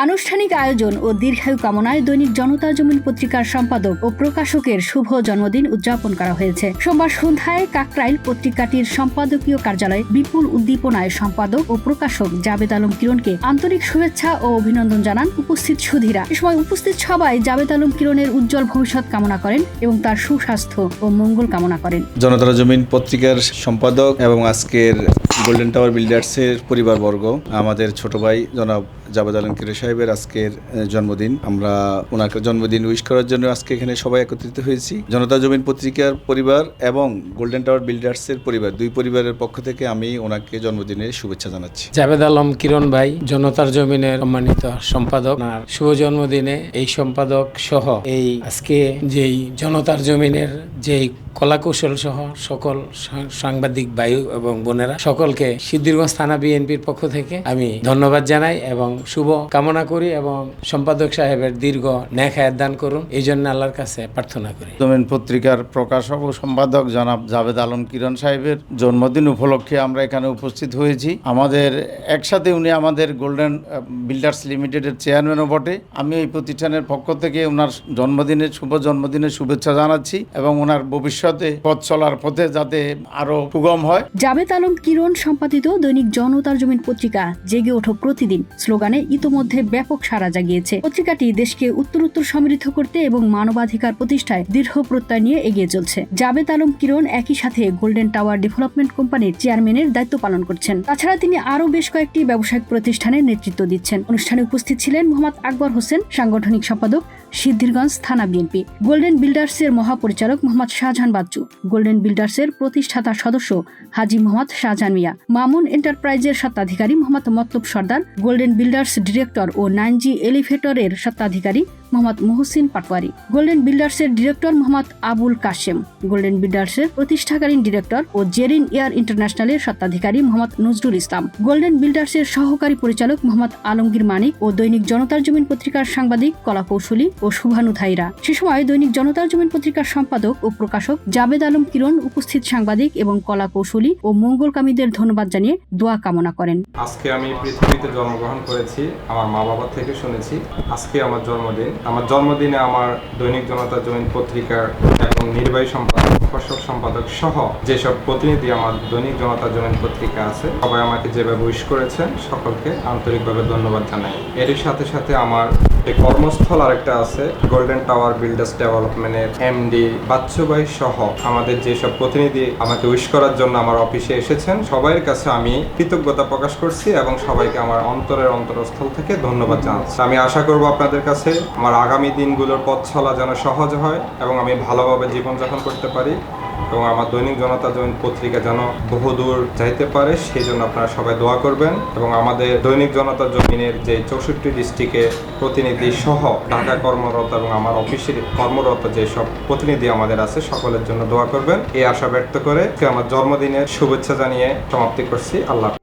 আনুষ্ঠানিক আয়োজন ও দীর্ঘায়ু কামনায় দৈনিক জনতা জমিন পত্রিকার সম্পাদক ও প্রকাশকের শুভ জন্মদিন উদযাপন করা হয়েছে। সোমবার সন্ধ্যায় কাকরাইল পত্রিকাটির সম্পাদকীয় কার্যালয়ে বিপুল উদ্দীপনায় সম্পাদক ও প্রকাশক জাবেদ আলম কিরণকে আন্তরিক শুভেচ্ছা ও অভিনন্দন জানান উপস্থিত সুধীরা। এ সময় উপস্থিত সবাই জাবেদ আলম কিরণের উজ্জ্বল ভবিষ্যৎ কামনা করেন এবং তার সুস্বাস্থ্য ও মঙ্গল কামনা করেন। জনতা জমিন পত্রিকার সম্পাদক এবং আজকের গোল্ডেন টাওয়ার বিল্ডার্সের পরিবারবর্গ, আমাদের ছোট ভাই জনাব জাবেদ আলম কিরে সাহেবের আজকের জন্মদিন। আমরা ওনাকে জন্মদিন উইশ করার জন্য আজকে এখানে সবাই একত্রিত হয়েছি। জনতা জমিন পত্রিকার পরিবার এবং গোল্ডেন টাওয়ার বিল্ডার্সের পরিবার। দুই পরিবারের পক্ষ থেকে আমি ওনাকে জন্মদিনের শুভেচ্ছা জানাচ্ছি। জাভেদ আলম কিরণ ভাই, জনতার জমিনের সম্মানিত সম্পাদক। শুভ জন্মদিনে এই সম্পাদক সহ এই আজকে যেই জনতার জমিনের যেই কলাকৌশল সহ সকল সাংবাদিক ভাই এবং বোনেরা সকলকে সিদ্ধিরগঞ্জ থানা বিএনপির পক্ষ থেকে আমি ধন্যবাদ জানাই এবং শুভ কামনা করি এবং সম্পাদক সাহেবের দীর্ঘ ন্যাক হায়াত দান করুন। এই জন্য আল্লাহর কাছে প্রার্থনা করি। জমিন পত্রিকার প্রকাশক ও সম্পাদক জনাব জাভেদ আলম কিরণ সাহেবের জন্মদিন উপলক্ষে আমরা এখানে উপস্থিত হয়েছি। আমাদের একসাথে উনি আমাদের গোল্ডেন বিল্ডার্স লিমিটেডের চেয়ারম্যানও বটে। আমি এই প্রতিষ্ঠানের পক্ষ থেকে ওনার জন্মদিনের শুভ জন্মদিনের শুভেচ্ছা জানাচ্ছি এবং ওনার ভবিষ্যতে পথ চলার পথে যাতে আরও সুগম হয়। জাবেদ আলম কিরণ সম্পাদিত দৈনিক জনতার জমিন পত্রিকা জেগে ওঠো প্রতিদিন। স্লোগানে ইতোমধ্যে ব্যাপক সাড়া জাগিয়েছে। পত্রিকাটি দেশকে উত্তরোত্তর সমৃদ্ধ করতে এবং মানবাধিকার প্রতিষ্ঠায় দৃঢ় প্রত্যয় নিয়ে এগিয়ে চলছে। জাবেদ আলম কিরণ একই সাথে গোল্ডেন টাওয়ার ডেভেলপমেন্ট কোম্পানির চেয়ারম্যানের দায়িত্ব পালন করছেন। তাছাড়া তিনি আরও বেশ কয়েকটি ব্যবসায়িক প্রতিষ্ঠানের নেতৃত্ব দিচ্ছেন। অনুষ্ঠানে উপস্থিত ছিলেন মোহাম্মদ আকবর হোসেন, সাংগঠনিক সম্পাদক সিদ্ধিরগঞ্জ থানা বিএনপি, গোল্ডেন বিল্ডার্স এর মহাপরিচালক মোহাম্মদ শাহজাহান বাচ্চু, গোল্ডেন বিল্ডার্স এর প্রতিষ্ঠাতা সদস্য হাজি মোহাম্মদ শাহজাহান মিয়া, মামুন এন্টারপ্রাইজের স্বত্বাধিকারী Mohammad Matlab Sardar, golden builders director ও নাইনজি এলিভেটরের স্বত্বাধিকারী মোহাম্মদ মোহসিন পাটওয়ারি গোল্ডেন বিল্ডার্সের ডিরেক্টর মোহাম্মদ আবুল কাশেম গোল্ডেন বিল্ডার্সের প্রতিষ্ঠাকালীন ডিরেক্টর ও জেরিন এয়ার ইন্টারন্যাশনালের স্বত্বাধিকারী মোহাম্মদ নজরুল ইসলাম গোল্ডেন বিল্ডার্সের সহকারী পরিচালক মোহাম্মদ আলমগীর মানিক ও দৈনিক জনতার জমিন পত্রিকার সাংবাদিক কলা কৌশলী ও শুভানু ধাইরা। সে সময় দৈনিক জনতার জমিন পত্রিকার সম্পাদক ও প্রকাশক জাবেদ আলম কিরণ উপস্থিত সাংবাদিক এবং কলা কৌশলী ও মঙ্গলকামীদের ধন্যবাদ জানিয়ে দোয়া কামনা করেন। আজকে আমি পৃথিবীতে জন্মগ্রহণ করেছি, আমার মা বাবা থেকে শুনেছি, আজকে আমার জন্মদিন। আমার জন্মদিনে আমার দৈনিক জনতা জমিন পত্রিকার এবং নির্বাহী সম্পাদক, প্রকাশক সম্পাদক সহ যেসব প্রতিনিধি আমার দৈনিক জনতা জমিন পত্রিকা আছে, সবাই আমাকে যেভাবে উইশ করেছেন, সকলকে আন্তরিকভাবে ধন্যবাদ জানাই। এর সাথে সাথে আমার যে কর্মস্থল আরেকটা আছে গোল্ডেন টাওয়ার বিল্ডার্স ডেভেলপমেন্টের এমডি বাচ্চুবাই সহ আমাদের যেসব প্রতিনিধি আমাকে উইশ করার জন্য আমার অফিসে এসেছেন, সবাইয়ের কাছে আমি কৃতজ্ঞতা প্রকাশ করছি এবং সবাইকে আমার অন্তরের অন্তরস্থল থেকে ধন্যবাদ জানাচ্ছি। আমি আশা করব আপনাদের কাছে আমার আগামী দিনগুলোর পথ চলা যেন সহজ হয় এবং আমি ভালোভাবে জীবনযাপন করতে পারি এবং আমার দৈনিক জনতা জমিন পত্রিকা যেন বহুদূর যাইতে পারে, সেই জন্য আপনারা সবাই দোয়া করবেন এবং আমাদের দৈনিক জনতা জমিনের যে চৌষট্টি ডিস্ট্রিক্টে প্রতিনিধি সহ ঢাকা কর্মরত এবং আমার অফিসের কর্মরত যেসব প্রতিনিধি আমাদের আছে, সকলের জন্য দোয়া করবেন এই আশা ব্যক্ত করে আমার জন্মদিনের শুভেচ্ছা জানিয়ে সমাপ্তি করছি আল্লাহ।